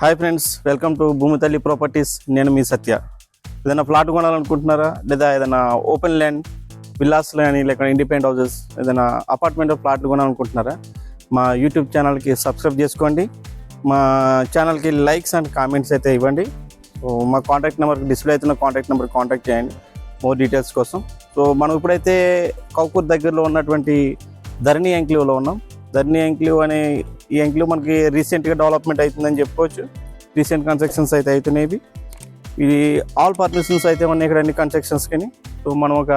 Hi friends welcome to భూమి తల్లి properties నేను మీ సత్య. ఏదైనా ప్లాట్ కొనాలనుకుంటున్నారా? లేదా ఏదైనా ఓపెన్ ల్యాండ్ విల్లాస్ కానీ లేక ఇండిపెండెంట్ హౌసెస్ ఏదైనా అపార్ట్మెంట్ ప్లాట్లు కొనాలనుకుంటున్నారా? మా యూట్యూబ్ ఛానల్కి సబ్స్క్రైబ్ చేసుకోండి. మా ఛానల్కి లైక్స్ అండ్ కామెంట్స్ అయితే ఇవ్వండి. సో మా కాంటాక్ట్ నెంబర్ డిస్ప్లే అవుతున్న కాంటాక్ట్ నెంబర్ కాంటాక్ట్ చేయండి. మోర్ డీటెయిల్స్ కోసం. సో మనం ఇప్పుడైతే కౌకూర్ దగ్గరలో ఉన్నటువంటి ధరణి ఎంక్లీవ్లో ఉన్నాం. ధరణి ఎంక్లీవ్ అనే ఈ ఎంక్లీవ్ మనకి రీసెంట్గా డెవలప్మెంట్ అవుతుందని చెప్పుకోవచ్చు. రీసెంట్ కన్స్ట్రక్షన్స్ అయితే అవుతున్నాయి ఇది ఆల్ పర్మిషన్స్ అయితే ఉన్నాయి ఇక్కడ అన్ని కన్స్ట్రక్షన్స్ కానీ సో మనం ఒక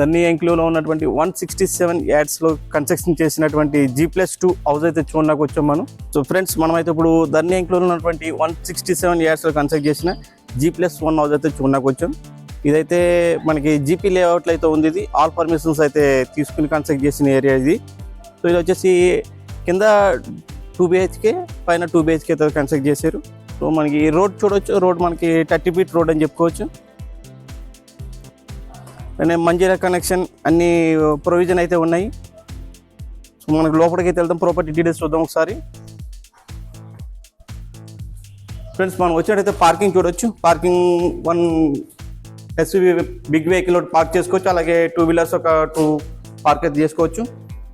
ధర్నీ ఎంక్లీవ్లో ఉన్నటువంటి వన్ సిక్స్టీ సెవెన్ యాడ్స్లో కన్స్ట్రక్షన్ చేసినటువంటి జీ ప్లస్ టూ హౌస్ అయితే చూడడానికి వచ్చాం మనం. సో ఫ్రెండ్స్ మనమైతే ఇప్పుడు ధర్నీ ఎంక్లీవ్లో ఉన్నటువంటి వన్ సిక్స్టీ సెవెన్ యాడ్స్లో కన్స్ట్రక్ట్ చేసిన జీ ప్లస్ వన్ హౌస్ అయితే చూడడానికి వచ్చాం. ఇదైతే మనకి జీపీ లేఅవుట్లో అయితే ఉంది ఇది. ఆల్ పర్మిషన్స్ అయితే తీసుకుని కన్స్ట్రక్ట్ చేసిన ఏరియా ఇది. సో ఇది వచ్చేసి కింద టూ బిహెచ్కే పైన టూ బిహెచ్కే అయితే కన్స్ట్రక్ట్ చేశారు. సో మనకి రోడ్ చూడొచ్చు. రోడ్ మనకి థర్టీ ఫీట్ రోడ్ అని చెప్పుకోవచ్చు. అండ్ మంజీరా కనెక్షన్ అన్ని ప్రొవిజన్ అయితే ఉన్నాయి. సో మనకి లోపలికి అయితే వెళ్దాం. ప్రాపర్టీ డీటెయిల్స్ చూద్దాం ఒకసారి. ఫ్రెండ్స్ మనం వచ్చేటైతే పార్కింగ్ చూడొచ్చు. Parking one SUV big vehicle park చేసుకోవచ్చు. అలాగే టూ వీలర్స్ ఒక టూ పార్క్ అయితే చేసుకోవచ్చు.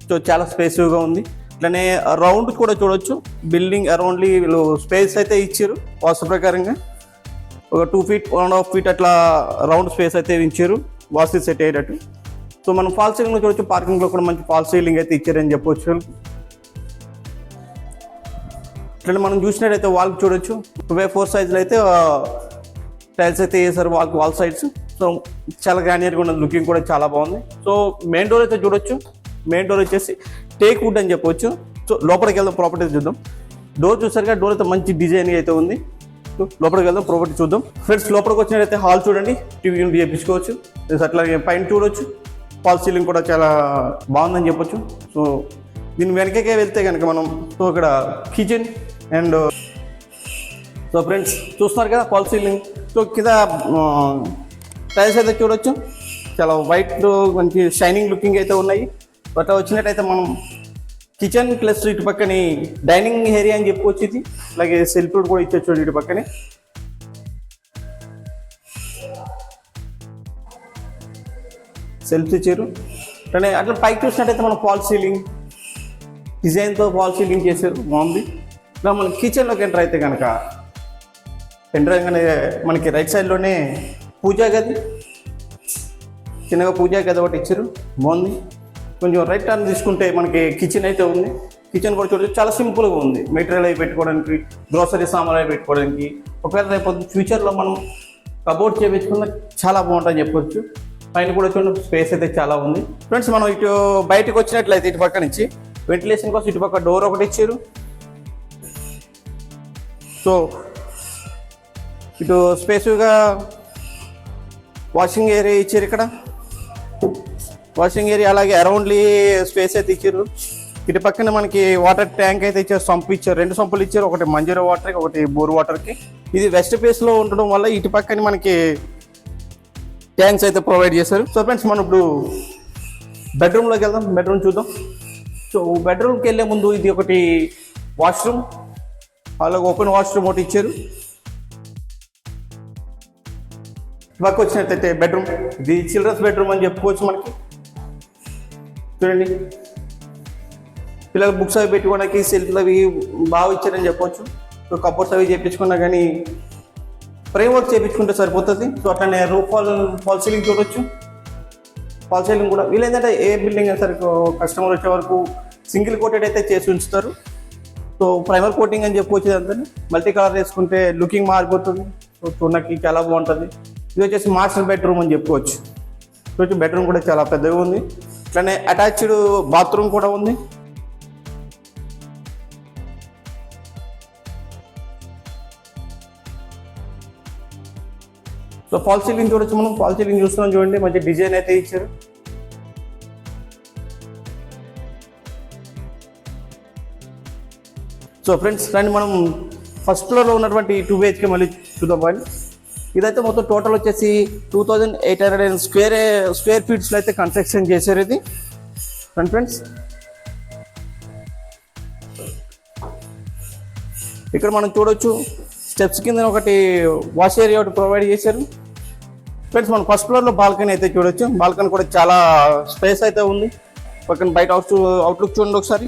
సో చాలా స్పేసివ్గా ఉంది. ఇట్లనే రౌండ్ కూడా చూడొచ్చు. బిల్డింగ్ అరౌండ్లీ వీళ్ళు స్పేస్ అయితే ఇచ్చారు వాస్తు ప్రకారంగా. ఒక two feet one and half feet అట్లా రౌండ్ స్పేస్ అయితే ఇచ్చారు వాస్తు సెట్ అయ్యేటట్టు. సో మనం ఫాల్ సీలింగ్లో చూడొచ్చు పార్కింగ్లో కూడా మంచి ఫాల్ సీలింగ్ అయితే ఇచ్చారని చెప్పొచ్చు. ఇట్లా మనం చూసినట్టయితే వాల్ చూడొచ్చు. టూ బై ఫోర్ సైజులో అయితే టైల్స్ అయితే వేసారు వాల్ వాల్ సైడ్స్ సో చాలా గ్రానియర్గా ఉన్నది లుకింగ్ కూడా చాలా బాగుంది. సో మెయిన్ డోర్ అయితే చూడొచ్చు. మెయిన్ డోర్ వచ్చేసి టేక్ వుడ్ అని చెప్పొచ్చు. సో లోపలికి వెళ్దాం ప్రాపర్టీ చూద్దాం. డోర్ చూసారుగా డోర్ అయితే మంచి డిజైన్ అయితే ఉంది. సో లోపలికి వెళ్దాం ప్రాపర్టీ చూద్దాం. ఫ్రెండ్స్ లోపలికి వచ్చినట్టయితే హాల్ చూడండి. టీవీ యూనిట్ చేయించుకోవచ్చు. అట్లాగే పైన చూడొచ్చు. ఫాల్ సీలింగ్ కూడా చాలా బాగుందని చెప్పొచ్చు. సో దీని వెనకకే వెళ్తే కనుక మనం సో ఇక్కడ కిచెన్ అండ్ సో ఫ్రెండ్స్ చూస్తున్నారు కదా ఫాల్ సీలింగ్ సో కింద టైల్స్ అయితే చూడొచ్చు. చాలా వైట్ మంచి షైనింగ్ లుకింగ్ అయితే ఉన్నాయి. బట్ వచ్చినట్టయితే మనం కిచెన్ ప్లస్ ఇటు పక్కనే డైనింగ్ ఏరియా అని చెప్పుకోవచ్చు ఇది అలాగే సెల్ఫ్ కూడా ఇచ్చొచ్చు ఇటు పక్కనే సెల్ఫ్ ఇచ్చారు అంటే అట్లా పైకి చూసినట్టయితే మనం ఫాల్ సీలింగ్ డిజైన్తో ఫాల్ సీలింగ్ చేశారు. బాగుంది. ఇలా మన కిచెన్లోకి ఎంటర్ అయితే కనుక ఎంటర్ అయ్యగానే మనకి రైట్ సైడ్లోనే పూజా గది. చిన్నగా పూజా గది ఒకటి ఇచ్చారు. బాగుంది. కొంచెం రైట్ టర్న్ తీసుకుంటే మనకి కిచెన్ అయితే ఉంది. కిచెన్ కూడా చూడచ్చు. చాలా సింపుల్గా ఉంది. మెటీరియల్ అవి పెట్టుకోవడానికి గ్రోసరీ సామాన్లు అవి పెట్టుకోవడానికి. ఒకవేళ రేపు ఫ్యూచర్లో మనం కబోర్డ్ చేయించుకున్న చాలా బాగుంటుందని చెప్పొచ్చు. పైన కూడా చూడండి స్పేస్ అయితే చాలా ఉంది. ఫ్రెండ్స్ మనం ఇటు బయటకు వచ్చినట్లయితే ఇటు పక్క నుంచి వెంటిలేషన్ కోసం ఇటు పక్క డోర్ ఒకటి ఇచ్చారు. సో ఇటు స్పేసివ్గా వాషింగ్ ఏరియా ఇచ్చారు ఇక్కడ. వాషింగ్ ఏరియా అలాగే అరౌండ్లీ స్పేస్ అయితే ఇచ్చారు ఇటు పక్కన మనకి వాటర్ ట్యాంక్ అయితే ఇచ్చారు సంపు ఇచ్చారు. రెండు సంపులు ఇచ్చారు ఒకటి మంజీరా వాటర్కి ఒకటి బోర్ వాటర్కి. ఇది వెస్ట్ ఫేస్లో ఉండడం వల్ల ఇటు పక్కన మనకి ట్యాంక్స్ అయితే ప్రొవైడ్ చేశారు. సో ఫ్రెండ్స్ మనం ఇప్పుడు బెడ్రూమ్లోకి వెళ్దాం బెడ్రూమ్ చూద్దాం. సో బెడ్రూమ్కి వెళ్ళే ముందు ఇది ఒకటి వాష్రూమ్. అలాగే ఓపెన్ వాష్రూమ్ ఒకటి ఇచ్చారు. వర్క్ వచ్చినట్టయితే బెడ్రూమ్. ఇది చిల్డ్రన్స్ బెడ్రూమ్ అని చెప్పుకోవచ్చు మనకి. చూడండి. పిల్లలు బుక్స్ అవి పెట్టుకోవడానికి సెల్ఫ్లు అవి బాగా ఇచ్చారని చెప్పొచ్చు. సో కబోర్డ్స్ అవి చేయించుకున్నా కానీ ఫ్రేమ్ వర్క్ చేయించుకుంటే సరిపోతుంది. సో అట్లనే రూఫ్ ఫాల్ ఫాల్ సీలింగ్ చూడొచ్చు. ఫాల్ సీలింగ్ కూడా వీళ్ళేంటంటే ఏ బిల్డింగ్ అయినా సరే కస్టమర్ వచ్చే వరకు సింగిల్ కోటెడ్ అయితే చేసి ఉంచుతారు. సో ప్రైమర్ కోటింగ్ అని చెప్పుకోవచ్చు అందరిని. మల్టీ కలర్ వేసుకుంటే లుకింగ్ మారిపోతుంది. సో చూడడానికి చాలా బాగుంటుంది. ఇది వచ్చేసి మాస్టర్ బెడ్రూమ్ అని చెప్పుకోవచ్చు చూడొచ్చు బెడ్రూమ్ కూడా చాలా పెద్దగా ఉంది. అట్లనే అటాచ్డ్ బాత్రూమ్ కూడా ఉంది. సో ఫాల్ సీలింగ్ చూడొచ్చు మనం. ఫాల్ సీలింగ్ చూస్తున్నాం చూడండి. మంచి డిజైన్ అయితే ఇచ్చారు. సో ఫ్రెండ్స్ రండి మనం ఫస్ట్ ఫ్లోర్లో ఉన్నటువంటి టూ బిహెచ్కే మళ్ళీ చూద్దాం పాయింట్ ఇదైతే మొత్తం టోటల్ వచ్చేసి two thousand eight hundred and square square ఫీట్స్లో అయితే కన్స్ట్రక్షన్ చేశారు ఇది. రండి ఫ్రెండ్స్ ఇక్కడ మనం చూడొచ్చు. స్టెప్స్ కింద ఒకటి వాష్ ఏరియా ఒకటి ప్రొవైడ్ చేశారు. ఫ్రెండ్స్ మనం ఫస్ట్ ఫ్లోర్లో బాల్కనీ అయితే చూడొచ్చు. బాల్కనీ కూడా చాలా స్పేస్ అయితే ఉంది. పక్కన బయట అవుట్ అవుట్లుక్ చూడండి ఒకసారి.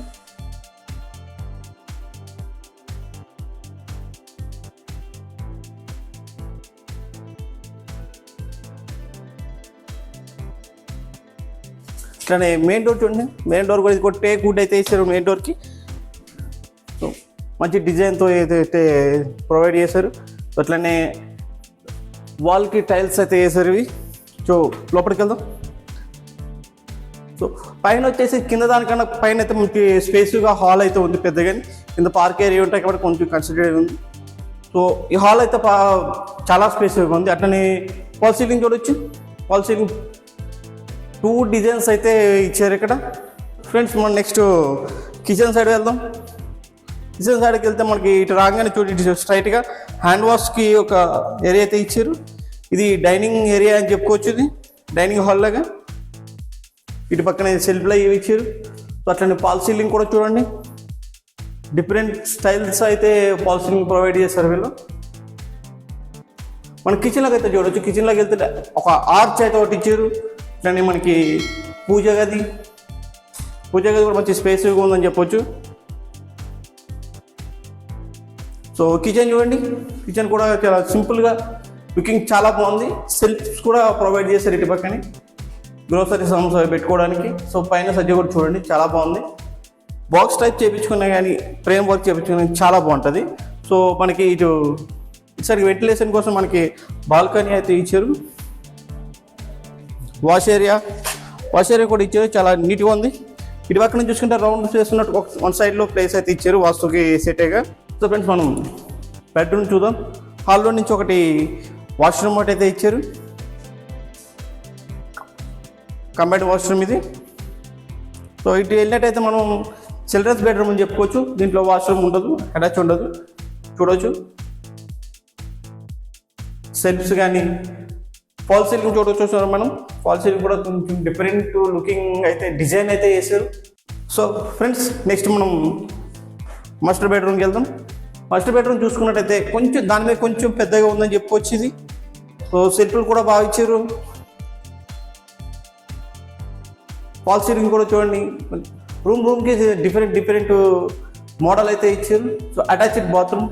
ఇట్లానే మెయిన్ డోర్ చూడండి. మెయిన్ డోర్ కూడా కొట్టే కూడా అయితే ఇస్తారు మెయిన్ డోర్కి సో మంచి డిజైన్తో ఏదైతే ప్రొవైడ్ చేశారు. సో అట్లనే వాల్కి టైల్స్ అయితే వేసారు ఇవి. సో లోపలికి వెళ్దాం. సో పైన వచ్చేసి కింద దానికన్నా పైన అయితే మనకి స్పేస్గా హాల్ అయితే ఉంది పెద్దగా. కింద పార్క్ ఏరియా ఉంటాయి కాబట్టి కొంచెం కన్సిడర్ ఉంది. సో ఈ హాల్ అయితే పా- చాలా స్పేస్గా ఉంది. అట్లనే పాల్ సీలింగ్ చూడొచ్చు. పాల్ సీలింగ్ టూ డిజైన్స్ అయితే ఇచ్చారు ఇక్కడ. ఫ్రెండ్స్ మనం నెక్స్ట్ కిచెన్ సైడ్ వెళ్దాం. కిచెన్ సైడ్కి వెళ్తే మనకి ఇటు రాగానే చూడండి స్ట్రైట్గా హ్యాండ్ వాష్కి ఒక ఏరియా అయితే ఇచ్చారు. ఇది డైనింగ్ ఏరియా అని చెప్పుకోవచ్చు ఇది. డైనింగ్ హాల్ లాగా. ఇటు పక్కన సెల్ఫ్లో ఇవి ఇచ్చారు. అట్లనే పాల్ సీలింగ్ కూడా చూడండి. డిఫరెంట్ స్టైల్స్ అయితే పాల్ సీలింగ్ ప్రొవైడ్ చేశారు వీళ్ళు. మన కిచెన్లోకి అయితే చూడొచ్చు. కిచెన్లోకి వెళ్తే ఒక ఆర్చ్ అయితే ఒకటి ఇచ్చారు. ఇట్లానే మనకి పూజ గది పూజ గది కూడా మంచి స్పేస్గా ఉందని చెప్పొచ్చు. సో కిచెన్ చూడండి. కిచెన్ కూడా చాలా సింపుల్గా కుకింగ్ చాలా బాగుంది. సెల్ఫ్స్ కూడా ప్రొవైడ్ చేశారు ఇటు పక్కనే. గ్రోసరీ సామాన్స్ అవి పెట్టుకోవడానికి. సో పైన సజ్జ కూడా చూడండి. చాలా బాగుంది. బాక్స్ టైప్ చేయించుకున్నా కానీ ఫ్రేమ్ వర్క్ చేయించుకున్నా కానీ చాలా బాగుంటుంది. సో మనకి ఇటు ఈసారి వెంటిలేషన్ కోసం మనకి బాల్కనీ అయితే ఇచ్చారు. Wash area. వాష్ ఏరియా కూడా ఇచ్చారు చాలా నీట్గా ఉంది. ఇటు పక్క నుంచి చూసుకుంటే రౌండ్ చేస్తున్నట్టు ఒక వన్ సైడ్లో ప్లేస్ అయితే ఇచ్చారు వాస్తుకి సెటేగా సో ఫ్రెండ్స్ మనం బెడ్రూమ్ చూద్దాం. హాల్లో నుంచి ఒకటి వాష్రూమ్ ఒకటి అయితే ఇచ్చారు. కంబైన్ వాష్రూమ్ ఇది. సో ఇటు వెళ్ళినట్టయితే మనం చిల్డ్రన్స్ బెడ్రూమ్ అని చెప్పుకోవచ్చు. దీంట్లో వాష్రూమ్ ఉండదు అటాచ్ ఉండదు. చూడవచ్చు సెల్ఫ్స్ కానీ ఫాల్ సీలింగ్ చూడవచ్చు మనం? ఫాల్ సీలింగ్ కూడా కొంచెం డిఫరెంట్ లుకింగ్ అయితే డిజైన్ అయితే చేశారు సో ఫ్రెండ్స్ నెక్స్ట్ మనం మాస్టర్ బెడ్రూమ్కి వెళ్దాం. మాస్టర్ బెడ్రూమ్ చూసుకున్నట్టయితే కొంచెం దాని మీద కొంచెం పెద్దగా ఉందని చెప్పుకోవచ్చు ఇది సో సెల్ఫ్లు కూడా బాగా ఇచ్చారు. ఫాల్ సీలింగ్ కూడా చూడండి. రూమ్ రూమ్కి డిఫరెంట్ డిఫరెంట్ మోడల్ అయితే ఇచ్చారు. So attached bathroom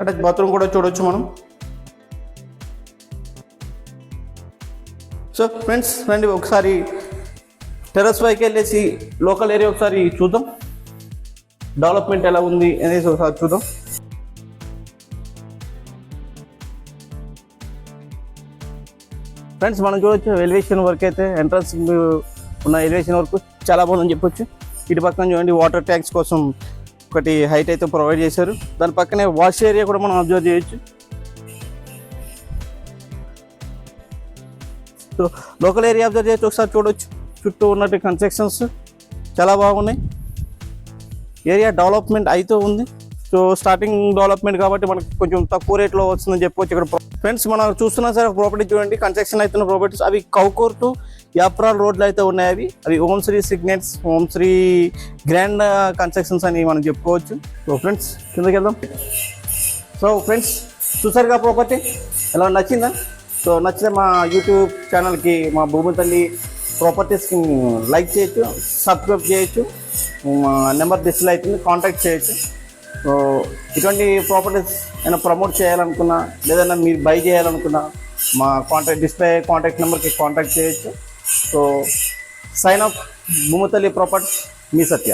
attach bathroom కూడా చూడొచ్చు మనం. సో ఫ్రెండ్స్ రండి ఒకసారి టెరస్ పైకి వెళ్ళేసి లోకల్ ఏరియా ఒకసారి చూద్దాం. డెవలప్మెంట్ ఎలా ఉంది అనేసి ఒకసారి చూద్దాం. ఫ్రెండ్స్ మనం చూడొచ్చు ఎలివేషన్ వర్క్ అయితే ఎంట్రన్స్ ఉన్న ఎలివేషన్ వర్క్ చాలా బాగుందని చెప్పొచ్చు. ఇటు పక్కన చూడండి వాటర్ ట్యాంక్స్ కోసం ఒకటి హైట్ అయితే ప్రొవైడ్ చేశారు. దాని పక్కనే వాష్ ఏరియా కూడా మనం అబ్జర్వ్ చేయొచ్చు. లోకల్ ఏరియా అబ్జర్వ్ చేయొచ్చు ఒకసారి చూడొచ్చు. చుట్టూ ఉన్నట్టు కన్స్ట్రక్షన్స్ చాలా బాగున్నాయి. ఏరియా డెవలప్మెంట్ అయితే ఉంది. సో స్టార్టింగ్ డెవలప్మెంట్ కాబట్టి మనకు కొంచెం తక్కువ రేట్లో వస్తుందని చెప్పుకోవచ్చు ఇక్కడ. ఫ్రెండ్స్ మనం చూస్తున్నా సరే ప్రాపర్టీ చూడండి. కన్స్ట్రక్షన్ అవుతున్న ప్రాపర్టీస్ అవి కౌకూర్ టు యాప్రాల్ రోడ్లు అయితే ఉన్నాయి అవి. అవి Om Sri Signets Om Sri Grand Constructions అని మనం చెప్పుకోవచ్చు. సో ఫ్రెండ్స్ కిందకి వెళ్దాం. సో ఫ్రెండ్స్ చూసారుగా ప్రాపర్టీ ఎలా నచ్చిందా? సో నచ్చితే మా యూట్యూబ్ ఛానల్కి మా భూమి తల్లి ప్రాపర్టీస్కి లైక్ చేయొచ్చు సబ్స్క్రైబ్ చేయొచ్చు మా నెంబర్ డిస్ప్లే అవుతుంది కాంటాక్ట్ చేయొచ్చు. సో ఇటువంటి ప్రాపర్టీస్ ఏమైనా ప్రమోట్ చేయాలనుకున్నా లేదన్నా మీరు బై చేయాలనుకున్నా మా కాంటాక్ట్ డిస్ప్లే కాంటాక్ట్ నెంబర్కి కాంటాక్ట్ చేయొచ్చు. So sign off Bhoomithalli property మీ సత్య.